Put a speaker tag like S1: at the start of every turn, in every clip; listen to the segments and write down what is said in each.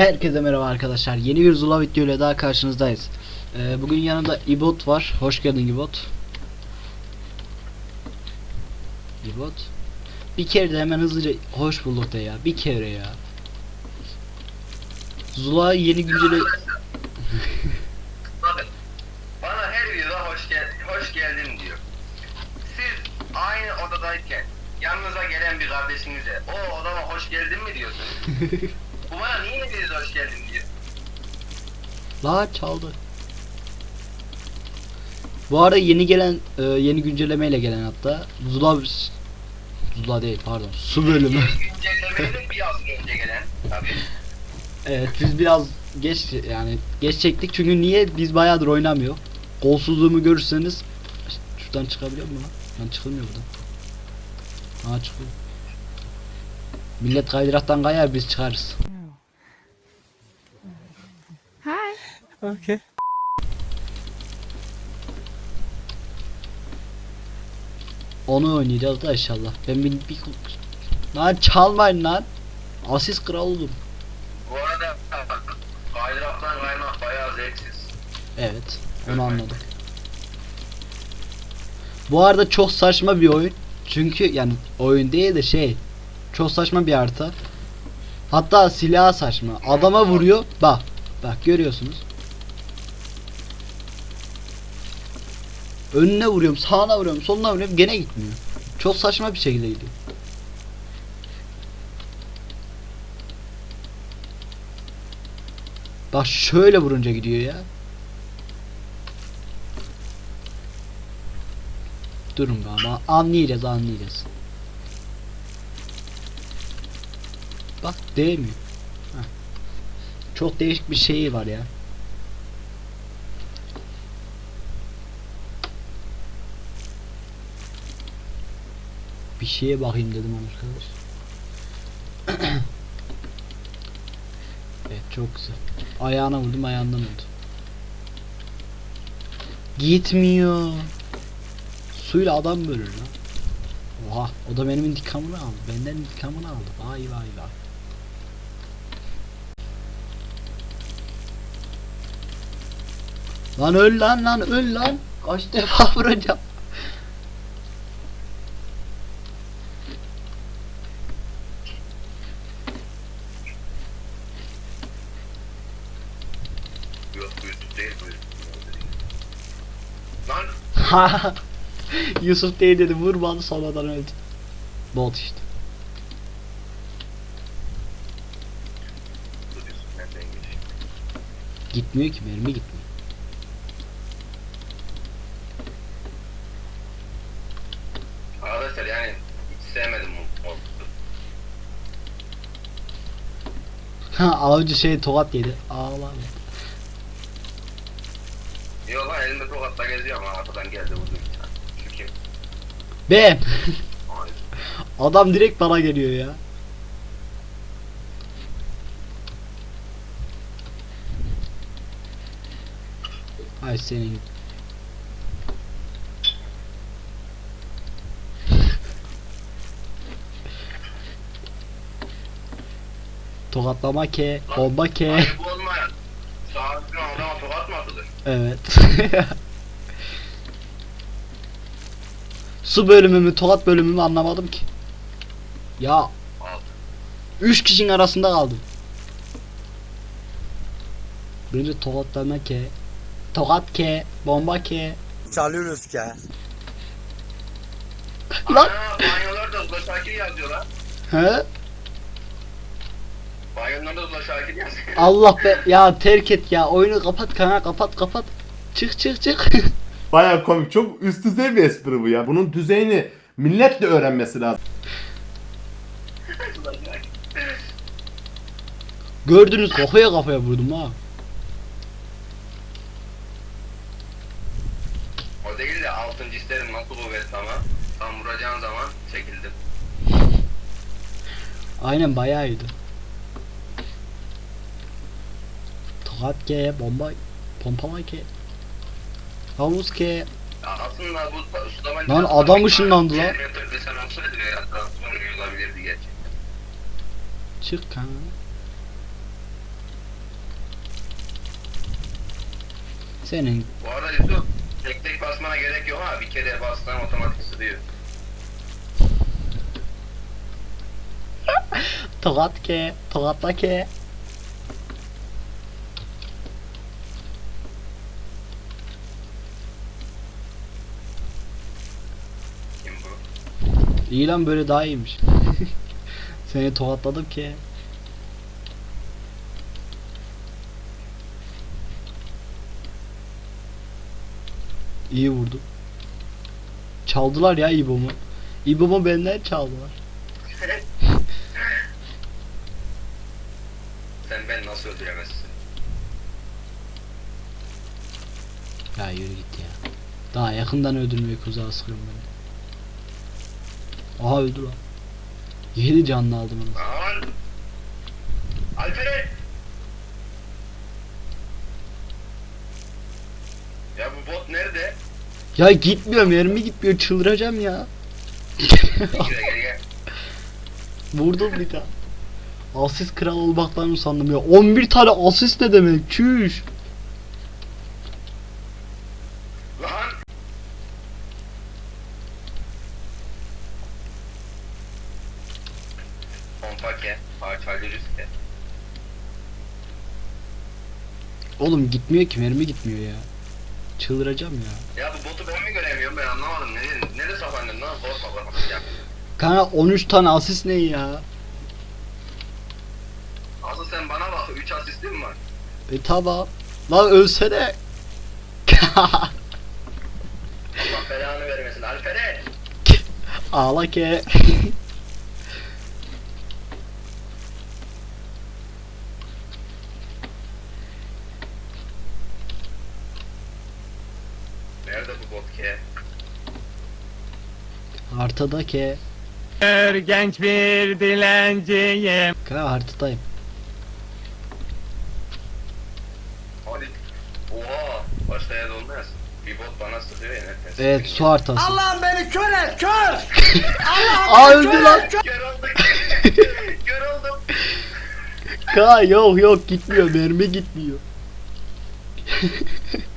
S1: Herkese merhaba arkadaşlar. Yeni bir Zula video ile daha karşınızdayız. Ee, bugün yanımda İbot var. Hoş geldin İbot. İbot. Bir kere de hemen hızlıca hoş bulduk de ya. Bir kere ya. Zula yeni günceli...
S2: Bakın, bana her videoda hoş, gel hoş geldin diyor. Siz aynı odadayken yanınıza gelen bir kardeşinize o odama hoş geldin mi diyorsunuz? Bana niye hepiniz hoş geldin diyor.
S1: La çaldı. Bu arada yeni gelen e, yeni güncellemeyle gelen hatta Zula Zula değil pardon su bölümü.
S2: Yeni güncellemeyi de bir hafta önce gelen tabii.
S1: Evet biz biraz geç yani geç çektik çünkü niye biz bayağıdır oynamıyor. Kolsuzluğumu görürseniz şuradan çıkabiliyor mu lan? Lan çıkılmıyor buradan. Aa çıkıyor. Millet kaydıraktan kayar biz çıkarız.
S3: Okay.
S1: Onu oynayacağız da inşallah. Ben bir, bir... Lan çalmayın lan. Asist kralıyım.
S2: Bu arada kaydıraktan kaymak bayağı zevksiz.
S1: Evet, onu anladık. Bu arada çok saçma bir oyun. Çünkü yani oyun değil de şey, çok saçma bir harita. Hatta silah saçma. Adama vuruyor. Bak, bak görüyorsunuz. Önüne vuruyorum, sağına vuruyorum, soluna vuruyorum gene gitmiyor. Çok saçma bir şekilde gidiyor. Bak şöyle vurunca gidiyor ya. Durun ama anlayacağız anlayacağız. Bak değmiyor. Çok değişik bir şeyi var ya. Bir şeye bakayım dedim arkadaş. evet çok güzel. Ayağına vurdum ayağından oldu. Gitmiyor. Suyla adam bölür lan. Oha o da benim intikamını aldı. Benden intikamını aldı. Vay vay vay. Lan öl lan lan öl lan. Kaç defa vuracağım.
S2: Yok YouTube değil bu YouTube. Lan.
S1: Yusuf değil dedi vurmadı sonradan öldü. Bot işte. Gitmiyor ki mermi gitmiyor.
S2: Arkadaşlar yani hiç sevmedim bu modu.
S1: Ha avcı şey tokat yedi. Ağlar.
S2: Yok lan tokatla geziyorum arkadan geldi vurdu bir tane. Şu kim?
S1: Ben.
S2: Hayır.
S1: Adam direkt bana geliyor ya. Ay senin. Tokatlama ke, bomba ke.
S2: Ayıp olmayan. Saatli adama tokat mı atılır?
S1: Evet. Su bölümümü, tokat bölümümü anlamadım ki. Ya üç kişinin arasında kaldım. Birinci tokatlama ke, tokat ke, bomba ke.
S3: Çalıyoruz ki.
S1: Lan
S2: banyolarda Ula Şakir yazıyor lan.
S1: he?
S2: Banyolarda Ula Şakir yazıyor.
S1: Allah be ya terk et ya oyunu kapat kanka kapat kapat. Çık çık çık.
S4: Baya komik. Çok üst düzey bir espri bu ya. Bunun düzeyini millet de öğrenmesi lazım.
S1: Gördünüz kafaya kafaya vurdum ha.
S2: o değil de altıncı isterim nasıl kuvvetli ama. Tam vuracağın zaman çekildim.
S1: Aynen bayağı iyiydi. Tokat ke, bomba, pompala ke. Yalnız
S2: ki aslında bu sulama
S1: Lan adam ışınlandı lan.
S2: Jeneratör desen olsaydı veya transformer olabilirdi gerçekten.
S1: Çık kanka. Senin.
S2: Bu arada Yusuf tek tek basmana gerek yok ha bir kere bastan otomatik sürüyor.
S1: Tokat ke, tokatla ke. İyi lan böyle daha iyiymiş. Seni tokatladım ki. İyi vurdu. Çaldılar ya İbo'mu. İbo'mu benden çaldılar.
S2: Sen ben nasıl öldüremezsin?
S1: Ya yürü git ya. Daha yakından öldürmeye kuzağa sıkıyorum ben. Aha öldü lan. Yedi canlı aldım onu.
S2: Aman! Alperen! Ya bu bot nerede?
S1: Ya gitmiyor mermi gitmiyor çıldıracağım ya.
S2: Gel gel gel.
S1: Vurdum bir daha. Asist kral olmaktan sandım ya. 11 tane asist ne demek? Çüş.
S2: Lan! Pompake, parçalıyoruz ki.
S1: Oğlum gitmiyor ki mermi gitmiyor ya. Çıldıracağım ya.
S2: Ya bu botu ben mi göremiyorum ben anlamadım. Nerede, nerede saklandın lan? Korkma korkma. Ya.
S1: Kanka 13 tane asist ne ya?
S2: Asıl sen bana bak. 3 asistim var.
S1: E tamam. Lan ölsene.
S2: Allah belanı vermesin. Alperen!
S1: Ağla ke.
S2: Nerede bu bot ki?
S1: Haritada ke.
S3: Genç bir dilenciyim.
S1: Kanka haritadayım.
S2: Hadi. Oha! Başka yerde olmaz. Bir bot bana sıkıyor ya.
S1: Evet su haritası.
S3: Allah'ım beni kör et kör.
S1: Aa öldü lan.
S2: Kör olduk. Kör oldum.
S1: Kanka yok yok gitmiyor mermi gitmiyor.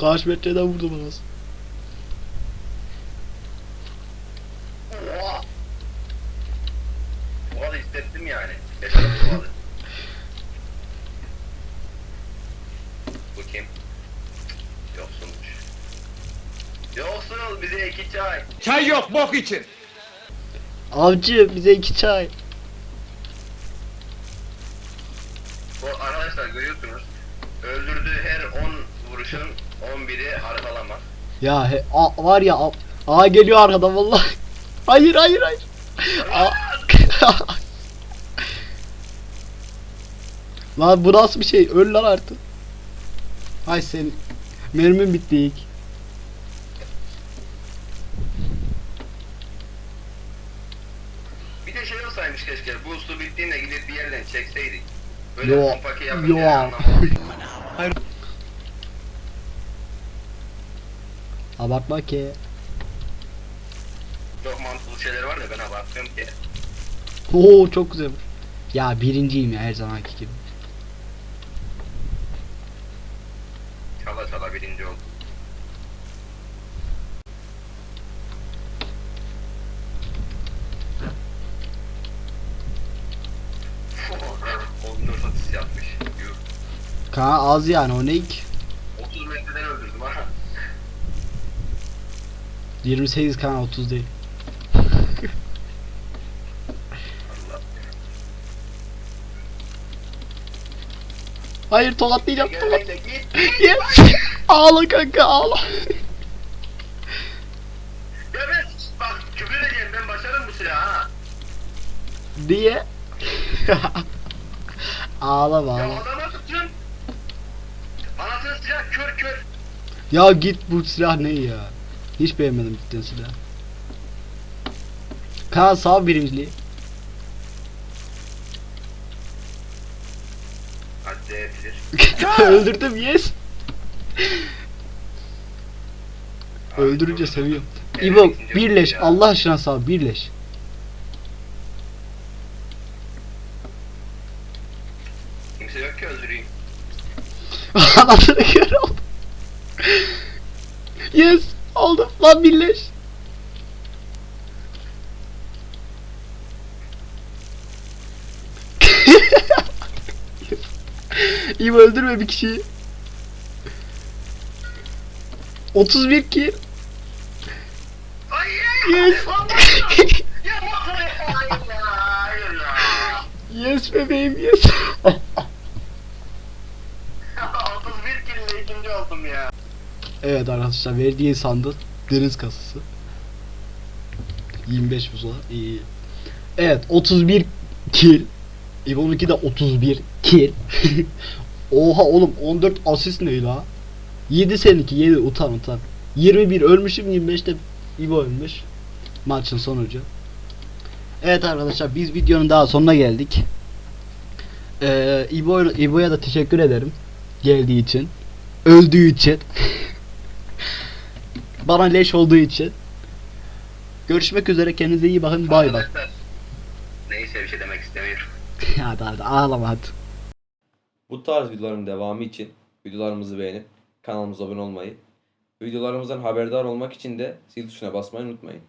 S1: Kaç metreden vurdu bana.
S2: Oha! Oha hissettim yani. Bu kim? Yoksunmuş. Bize iki çay.
S3: Çay yok bok için.
S1: Avcı bize iki çay.
S2: Bu arkadaşlar görüyorsunuz. Öldürdüğü her 10 vuruşun 11'i arkalama.
S1: Ya he, a, var ya a, a geliyor arkadan vallahi. Hayır hayır hayır. A- lan bu nasıl bir şey? Öl lan artık. Ay sen. Mermim bitti ilk.
S2: Bir de şey olsaymış keşke. Bu su bittiğinde gidip bir yerden çekseydik. Böyle
S1: Yo,
S2: kompaki yapınca
S1: yo. Abartma ki.
S2: Çok mantıklı şeyler var da ben abartıyorum ki.
S1: Oo çok güzel. Ya birinciyim ya her zamanki gibi.
S2: Çala çala birinci oldum.
S1: Kaan az yani o ne ki?
S2: 30 metreden öldürdüm ha.
S1: 28 Kaan 30 değil. Hayır tokatlayacağım. Yes. ağla kanka ağla.
S2: Ya ben bak küfür edeceğim ben başarım bu silahı ha.
S1: Diye. ağlama
S2: Ya
S1: ağla.
S2: adama tutun. Anasını silah kör kör.
S1: Ya git bu silah ne ya? Hiç beğenmedim cidden silah. Kaan sağ birinciliği. Öldürdüm yes. Öldürünce seviyorum. İbo birleş Allah aşkına sağ birleş.
S2: Kimse yok ki öldüreyim.
S1: Anasını kör. Yes. Lan birleş. İyi öldürme bir kişiyi. 31 kill.
S2: Hayır!
S1: Yes. Yes bebeğim yes.
S2: 31 kille ikinci oldum ya.
S1: evet arkadaşlar verdiği sandık deniz kasası. 25 buzula iyi. Evet 31 kill. İbo'nunki de 31 kill. Oha oğlum 14 asist ne la? 7 seninki 7 utan utan. 21 ölmüşüm 25'te İbo ölmüş. Maçın sonucu. Evet arkadaşlar biz videonun daha sonuna geldik. Ee, İbo, İbo'ya da teşekkür ederim. Geldiği için. Öldüğü için. Bana leş olduğu için. Görüşmek üzere kendinize iyi bakın bay bay.
S2: Neyse bir şey demek istemiyorum.
S1: hadi hadi ağlama hadi.
S5: Bu tarz videoların devamı için videolarımızı beğenip kanalımıza abone olmayı, videolarımızdan haberdar olmak için de zil tuşuna basmayı unutmayın.